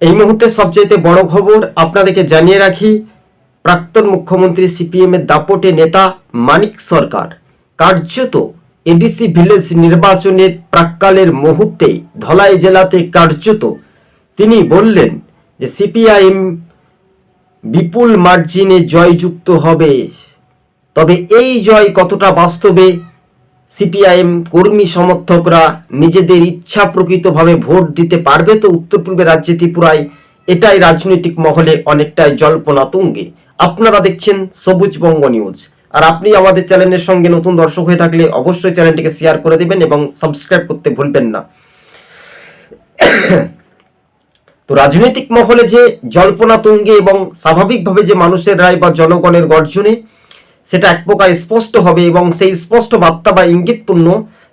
এই মুহূর্তে সবচাইতে বড় খবর আপনাদেরকে জানিয়ে রাখি, প্রাক্তন মুখ্যমন্ত্রী সিপিএম এর দাপটে নেতা মানিক সরকার। কার্যত এডিসি ভিলেজ নির্বাচনের প্রাককালের মুহূর্তে ধলাই জেলাতে কার্যত তিনি বললেন যে সিপিআইএম বিপুল মার্জিনে জয়যুক্ত হবে। তবে এই জয় কতটা বাস্তবে সিপিআইএম কর্মী সমর্থকরা নিজেদের ইচ্ছা প্রকৃতভাবে ভোট দিতে পারবে তো উত্তর পূর্বে রাজ্যে ত্রিপুরায় এটাই রাজনৈতিক মহলে অনেকটাই জল্পনা তুঙ্গে। আপনারা দেখছেন সবুজ বঙ্গ নিউজ। আর আপনি আমাদের চ্যানেলের সঙ্গে নতুন দর্শক হয়ে থাকলে অবশ্যই চ্যানেলটিকে শেয়ার করে দেবেন এবং সাবস্ক্রাইব করতে ভুলবেন না। তো রাজনৈতিক মহলে যে জল্পনা তুঙ্গে এবং স্বাভাবিকভাবে যে মানুষের রায় বা জনগণের গর্জনে সেটা এক প্রকার স্পষ্ট হবে এবং সেই স্পষ্ট বার্তা বা ইঙ্গিতপূর্ণ,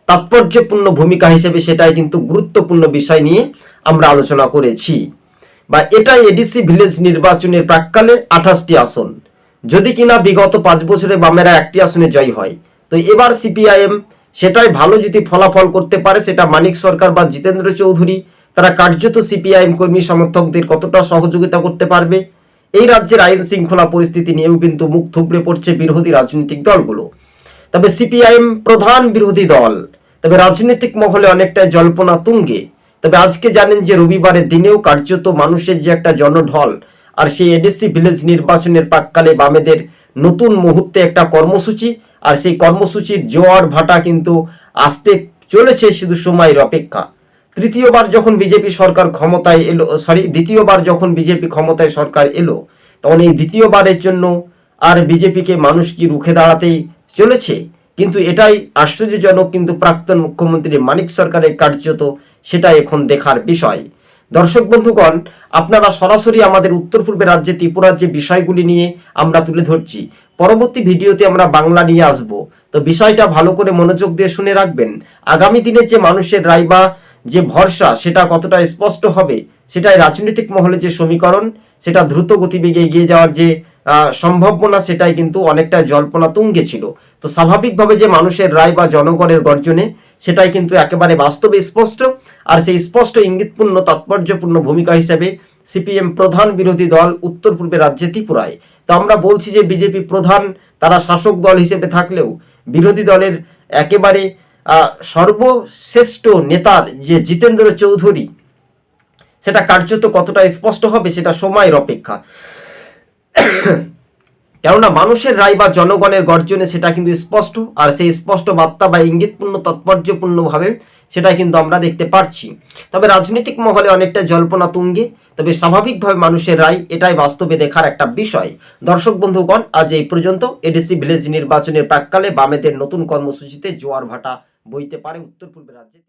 তাৎপর্যপূর্ণ ভূমিকা হিসেবে সেটাই কিন্তু গুরুত্বপূর্ণ বিষয় নিয়ে আমরা আলোচনা করেছি। বা এটাই এডিসি ভিলেজ নির্বাচনের প্রাককালে আঠাশটি আসন। যদি কিনা বিগত পাঁচ বছরে বামেরা একটি আসনে জয় হয়, তো এবার সিপিআইএম সেটাই ভালো যদি ফলাফল করতে পারে, সেটা মানিক সরকার বা জিতেন্দ্র চৌধুরী, তারা কার্যত সিপিআইএম কর্মী সমর্থকদের কতটা সহযোগিতা করতে পারবে? এই রাজ্যের আইন শৃঙ্খলা পরিস্থিতি নিয়েও কিন্তু মুখ থুবড়ে পড়ছে বিরোধী রাজনৈতিক দলগুলো। তবে সিপিআইএম প্রধান বিরোধী দল, তবে রাজনৈতিক মহলে অনেকটা জল্পনা তুঙ্গে। তবে আজকে জানেন যে রবিবারের দিনেও কার্যত মানুষের যে একটা জনঢল আর সেই এডিসি ভিলেজ নির্বাচনের প্রাককালে বামেদের নতুন মুহূর্তে একটা কর্মসূচি, আর সেই কর্মসূচির জোয়ার ভাটা কিন্তু আসতে চলেছে শুধু সময়ের অপেক্ষা। তৃতীয়বার যখন বিজেপি সরকার ক্ষমতায় এলো সরি দ্বিতীয়বার যখন বিজেপি ক্ষমতায় সরকার এলো, তখন এই দ্বিতীয়বারের জন্য আর বিজেপিকে মানুষ কি রুখে দাঁড়াতেই চলেছে? কিন্তু এটাই আশ্চর্যজনক, কিন্তু প্রাক্তন মুখ্যমন্ত্রী মানিক সরকারের কার্যত সেটা এখন দেখার বিষয়। দর্শক বন্ধুগণ, আপনারা সরাসরি আমাদের উত্তর পূর্বে রাজ্যে ত্রিপুরার যে বিষয়গুলি নিয়ে আমরা তুলে ধরছি। পরবর্তী ভিডিওতে আমরা বাংলা নিয়ে আসব। তো বিষয়টা ভালো করে মনোযোগ দিয়ে শুনে রাখবেন। আগামী দিনে যে মানুষের রায় বা যে ভরসা সেটা কতটা স্পষ্ট হবে, সেটাই রাজনৈতিক মহলে যে সমীকরণ, সেটা দ্রুত গতিবেগে এগিয়ে যাওয়ার যে সম্ভাবনা, সেটাই কিন্তু অনেকটা জল্পনা তুঙ্গে ছিল। তো স্বাভাবিকভাবে যে মানুষের রায় বা জনগণের গর্জনে, সেটাই কিন্তু একেবারে বাস্তবে স্পষ্ট। আর সেই স্পষ্ট ইঙ্গিতপূর্ণ, তাৎপর্যপূর্ণ ভূমিকা হিসেবে সিপিএম প্রধান বিরোধী দল উত্তর পূর্বে রাজ্যে ত্রিপুরায়। তো আমরা বলছি যে বিজেপি প্রধান, তারা শাসক দল হিসেবে থাকলেও বিরোধী দলের একেবারে সর্বশ্রেষ্ঠ নেতার যে জিতেন্দ্র চৌধুরী, সেটা কার্যত কতটা স্পষ্ট হবে সেটা সময়ের অপেক্ষা। কেননা মানুষের রায় বা জনগণের গর্জনে সেটা কিন্তু স্পষ্ট, আর সেই স্পষ্ট বার্তা বা ইঙ্গিতপূর্ণ, তাৎপর্যপূর্ণভাবে সেটা কিন্তু আমরা দেখতে পারছি। তবে রাজনৈতিক মহলে অনেকটা জল্পনা তুঙ্গে, তবে স্বাভাবিকভাবে মানুষের রায় এটাই বাস্তবে দেখার একটা বিষয়। দর্শক বন্ধুগণ, আজ এই পর্যন্ত এডিসি ভিলেজ নির্বাচনের প্রাককালে বামেদের নতুন কর্মসূচিতে জোয়ার ভাটা বইতে পারে উত্তর পূর্বে রাজ্যে।